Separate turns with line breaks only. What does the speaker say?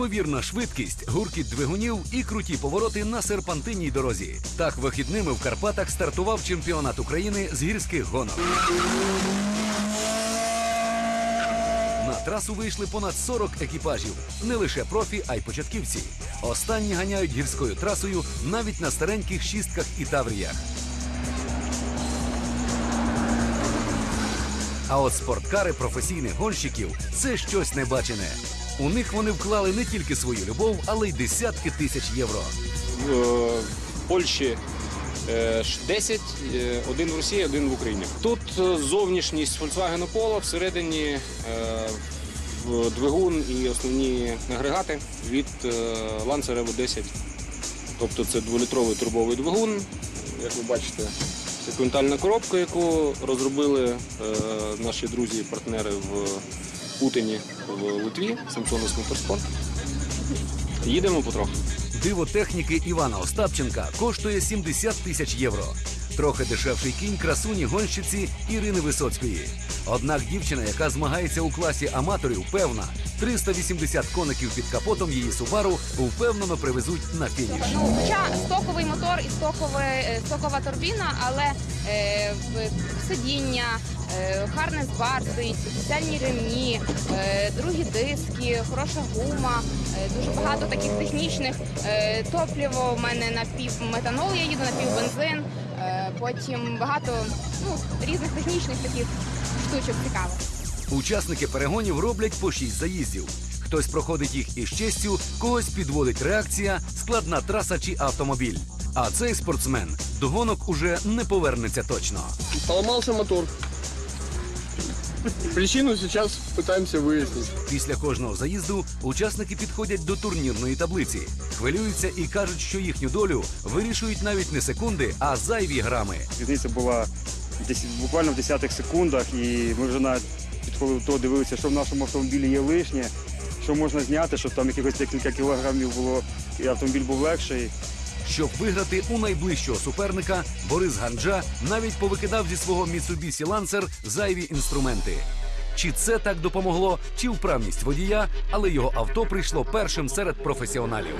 неймовірна швидкість, гуркіт двигунів і круті повороти на серпантинній дорозі. Так вихідними в Карпатах стартував чемпіонат України з гірських гонок. На трасу вийшли понад 40 екіпажів, не лише профі, а й початківці. Останні ганяють гірською трасою навіть на стареньких шістках і тавріях. А от спорткари професійних гонщиків це щось небачене. У них вони вклали не тільки свою любов, але й десятки тисяч євро.
В е, Польщі е, 10, е, один в Росії, один в Україні. Тут е, зовнішність Volkswagen Polo, всередині е, двигун і основні агрегати від е, Lancer Evo 10. Тобто це дволітровий турбовий двигун. Як ви бачите, це квинтальна коробка, яку розробили е, наші друзі і партнери в Путині в Литві, Samsonov Motorsport. Їдемо потроху.
Диво техніки Івана Остапченка коштує 70 тисяч євро. Трохи дешевший кінь красуні гонщиці Ірини Висоцької. Однак дівчина, яка змагається у класі аматорів, певна, 380 коників під капотом її Субару впевнено привезуть на фініш.
Ну, хоча стоковий мотор і стокове, стокова турбіна, але е, в- сидіння, е, харнес барси, спеціальні ремні, е, другі диски, хороша гума, е, дуже багато таких технічних. Топливо в мене на півметанол, я їду на півбензин. Потім багато ну, різних технічних таких штучок цікавих.
Учасники перегонів роблять по 6 заїздів. Хтось проходить їх із честю, когось підводить реакція, складна траса чи автомобіль. А цей спортсмен до гонок уже не повернеться точно.
Поломался мотор. Причину сейчас пытаемся выяснить.
Після кожного заїзду учасники підходять до турнірної таблиці, хвилюються і кажуть, що їхню долю вирішують навіть не секунди, а зайві грами.
Різниця була десь буквально в десятих секундах, і ми вже навіть підходили до того, дивилися, що в нашому автомобілі є лишнє, що можна зняти, щоб там якихось декілька кілограмів було, і автомобіль був легший.
Щоб виграти у найближчого суперника, Борис Ганджа навіть повикидав зі свого Mitsubishi Lancer зайві інструменти. Чи це так допомогло, чи вправність водія, але його авто прийшло першим серед професіоналів.